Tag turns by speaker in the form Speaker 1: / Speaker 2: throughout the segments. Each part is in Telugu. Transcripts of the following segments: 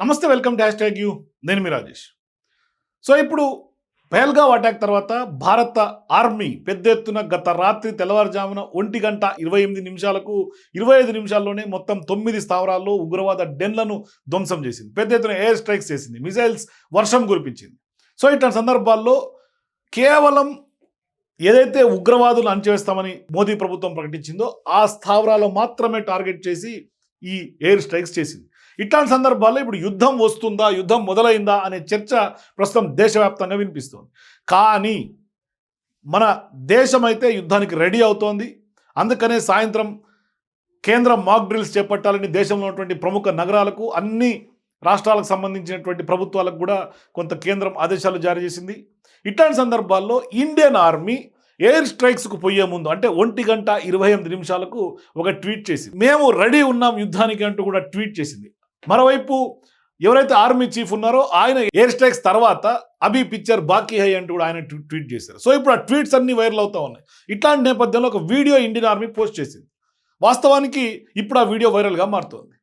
Speaker 1: నమస్తే వెల్కమ్ డాష్ ట్యాగ్ యూ. నేను మీ రాజేష్. సో ఇప్పుడు పహల్గావ్ అటాక్ తర్వాత భారత ఆర్మీ పెద్ద ఎత్తున గత రాత్రి తెల్లవారుజామున ఒంటి గంట ఇరవై ఎనిమిది నిమిషాలకు ఇరవై ఐదు నిమిషాల్లోనే మొత్తం తొమ్మిది స్థావరాల్లో ఉగ్రవాద డెన్లను ధ్వంసం చేసింది. పెద్ద ఎత్తున ఎయిర్ స్ట్రైక్స్ చేసింది. మిసైల్స్ వర్షం కురిపించింది. సో ఇట్లాంటి సందర్భాల్లో కేవలం ఏదైతే ఉగ్రవాదులు అణచివేస్తామని మోదీ ప్రభుత్వం ప్రకటించిందో ఆ స్థావరాలు మాత్రమే టార్గెట్ చేసి ఈ ఎయిర్ స్ట్రైక్స్ చేసింది. ఇట్లాంటి సందర్భాల్లో ఇప్పుడు యుద్ధం వస్తుందా యుద్ధం మొదలైందా అనే చర్చ ప్రస్తుతం దేశవ్యాప్తంగా వినిపిస్తుంది. కానీ మన దేశం అయితే యుద్ధానికి రెడీ అవుతోంది. అందుకనే సాయంత్రం కేంద్రం మాక్ డ్రిల్స్ చేపట్టాలని దేశంలో ఉన్నటువంటి ప్రముఖ నగరాలకు అన్ని రాష్ట్రాలకు సంబంధించినటువంటి ప్రభుత్వాలకు కూడా కొంత కేంద్రం ఆదేశాలు జారీ చేసింది. ఇట్లాంటి సందర్భాల్లో ఇండియన్ ఆర్మీ ఎయిర్ స్ట్రైక్స్కు పోయే ముందు అంటే ఒంటి గంట ఇరవై ఎనిమిది నిమిషాలకు ఒక ట్వీట్ చేసింది. మేము రెడీ ఉన్నాం యుద్ధానికి అంటూ కూడా ట్వీట్ చేసింది. మరోవైపు ఎవరైతే ఆర్మీ చీఫ్ ఉన్నారో ఆయన ఎయిర్ స్ట్రైక్స్ తర్వాత అభి పిక్చర్ బాకీ హై అంటూ కూడా ఆయన ట్వీట్ చేశారు. సో ఇప్పుడు ఆ ట్వీట్స్ అన్ని వైరల్ అవుతా ఉన్నాయి. ఇట్లాంటి నేపథ్యంలో ఒక వీడియో ఇండియన్ ఆర్మీ పోస్ట్ చేసింది. వాస్తవానికి ఇప్పుడు ఆ వీడియో వైరల్గా మారుతోంది.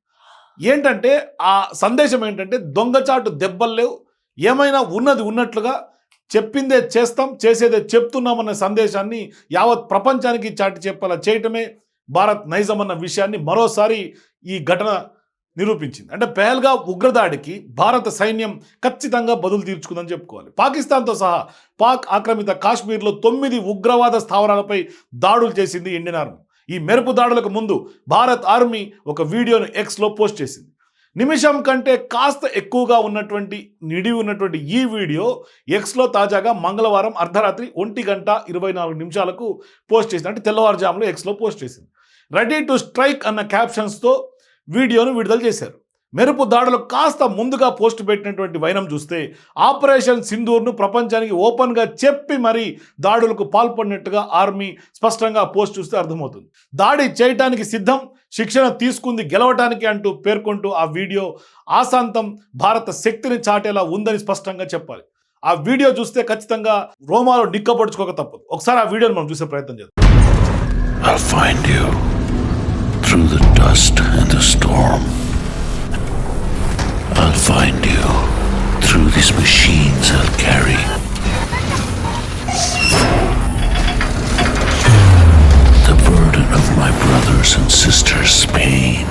Speaker 1: ఏంటంటే ఆ సందేశం ఏంటంటే దొంగచాటు దెబ్బలు లేవు. ఏమైనా ఉన్నది ఉన్నట్లుగా చెప్పిందే చేస్తాం చేసేదే చెప్తున్నామన్న సందేశాన్ని యావత్ ప్రపంచానికి చాటి చెప్పాలా చేయటమే భారత్ నైజం అన్న విషయాన్ని మరోసారి ఈ ఘటన నిరూపించింది. అంటే పేల్గా ఉగ్రదాడికి భారత సైన్యం ఖచ్చితంగా బదులు తీర్చుకుందని చెప్పుకోవాలి. పాకిస్తాన్తో సహా పాక్ ఆక్రమిత కాశ్మీర్లో తొమ్మిది ఉగ్రవాద స్థావరాలపై దాడులు చేసింది ఇండియన్ ఆర్మీ. ఈ మెరుపు దాడులకు ముందు భారత్ ఆర్మీ ఒక వీడియోను ఎక్స్లో పోస్ట్ చేసింది. నిమిషం కంటే కాస్త ఎక్కువగా ఉన్నటువంటి నిడి ఉన్నటువంటి ఈ వీడియో ఎక్స్లో తాజాగా మంగళవారం అర్ధరాత్రి ఒంటి గంట ఇరవై నాలుగు నిమిషాలకు పోస్ట్ చేసింది. అంటే తెల్లవారుజాములో ఎక్స్లో పోస్ట్ చేసింది. రెడీ టు స్ట్రైక్ అన్న క్యాప్షన్స్తో వీడియోను విడుదల చేశారు. మెరుపు దాడులు కాస్త ముందుగా పోస్ట్ పెట్టినటువంటి వైనం చూస్తే ఆపరేషన్ సింధూర్ను ప్రపంచానికి ఓపెన్గా చెప్పి మరీ దాడులకు పాల్పడినట్టుగా ఆర్మీ స్పష్టంగా పోస్ట్ చూస్తే అర్థమవుతుంది. దాడి చేయటానికి సిద్ధం శిక్షణ తీసుకుంది గెలవటానికి అంటూ పేర్కొంటూ ఆ వీడియో ఆశాంతం భారత శక్తిని చాటేలా ఉందని స్పష్టంగా చెప్పాలి. ఆ వీడియో చూస్తే ఖచ్చితంగా రోమాలో నిక్కపడుచుకోక తప్పదు. ఒకసారి ఆ వీడియోని మనం చూసే ప్రయత్నం చేద్దాం.
Speaker 2: I'll find you. Through the dust and the storm. I'll find you through these machines I'll carry. The burden of my brothers and sisters' pain.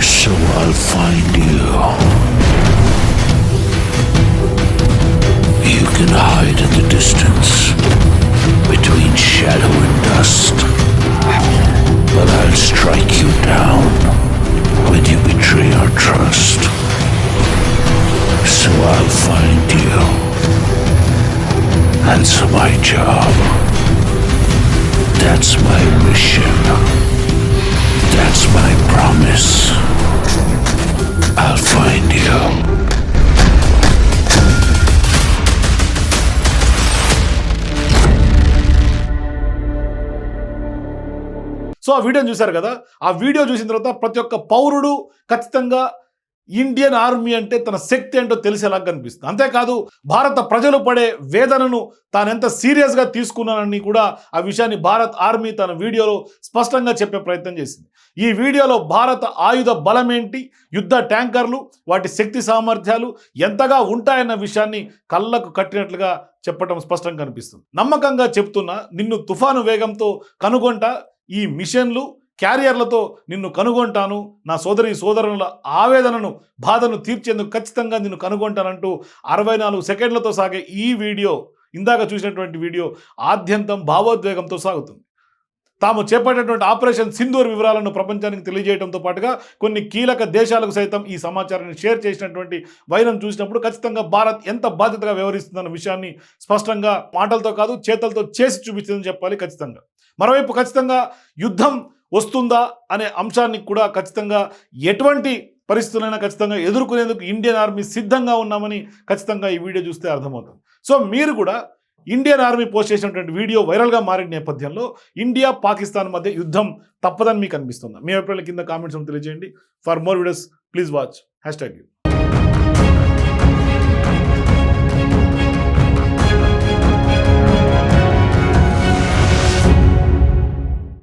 Speaker 2: So I'll find you. You can hide in the distance between shadow and dust. That's my job. That's my mission. That's my promise. I'll find you.
Speaker 1: So ఆ వీడియోని చూశారు కదా ఆ వీడియో చూసిన తర్వాత ప్రతి ఒక్క పౌరుడు ఖచ్చితంగా ఇండియన్ ఆర్మీ అంటే తన శక్తి ఏంటో తెలిసేలా కనిపిస్తుంది. అంతేకాదు భారత ప్రజలు పడే వేదనను తాను ఎంత సీరియస్గా తీసుకున్నానని కూడా ఆ విషయాన్ని భారత్ ఆర్మీ తన వీడియోలో స్పష్టంగా చెప్పే ప్రయత్నం చేసింది. ఈ వీడియోలో భారత ఆయుధ బలమేంటి యుద్ధ ట్యాంకర్లు వాటి శక్తి సామర్థ్యాలు ఎంతగా ఉంటాయన్న విషయాన్ని కళ్ళకు కట్టినట్లుగా చెప్పడం స్పష్టంగా కనిపిస్తుంది. నమ్మకంగా చెప్తున్న నిన్ను తుఫాను వేగంతో కనుగొంట ఈ మిషన్లు క్యారియర్లతో నిన్ను కనుగొంటాను. నా సోదరి సోదరుల ఆవేదనను బాధను తీర్చేందుకు ఖచ్చితంగా నిన్ను కనుగొంటానంటూ అరవై నాలుగు సెకండ్లతో సాగే ఈ వీడియో ఇందాక చూసినటువంటి వీడియో ఆద్యంతం భావోద్వేగంతో సాగుతుంది. తాము చేపట్టినటువంటి ఆపరేషన్ సింధూర్ వివరాలను ప్రపంచానికి తెలియజేయడంతో పాటుగా కొన్ని కీలక దేశాలకు సైతం ఈ సమాచారాన్ని షేర్ చేసినటువంటి వైరం చూసినప్పుడు ఖచ్చితంగా భారత్ ఎంత బాధ్యతగా వ్యవహరిస్తుందన్న విషయాన్ని స్పష్టంగా మాటలతో కాదు చేతలతో చేసి చూపిస్తుందని చెప్పాలి ఖచ్చితంగా. మరోవైపు ఖచ్చితంగా యుద్ధం వస్తుందా అనే అంశాన్ని కూడా ఖచ్చితంగా ఎటువంటి పరిస్థితులైనా ఖచ్చితంగా ఎదుర్కొనేందుకు ఇండియన్ ఆర్మీ సిద్ధంగా ఉన్నామని ఖచ్చితంగా ఈ వీడియో చూస్తే అర్థమవుతుంది. సో మీరు కూడా ఇండియన్ ఆర్మీ పోస్ట్ చేసినటువంటి వీడియో వైరల్గా మారిన నేపథ్యంలో ఇండియా పాకిస్తాన్ మధ్య యుద్ధం తప్పదని మీకు అనిపిస్తుంది? మీ అభిప్రాయాల కింద కామెంట్స్ తెలియజేయండి. For more videos please watch. Hashtag you.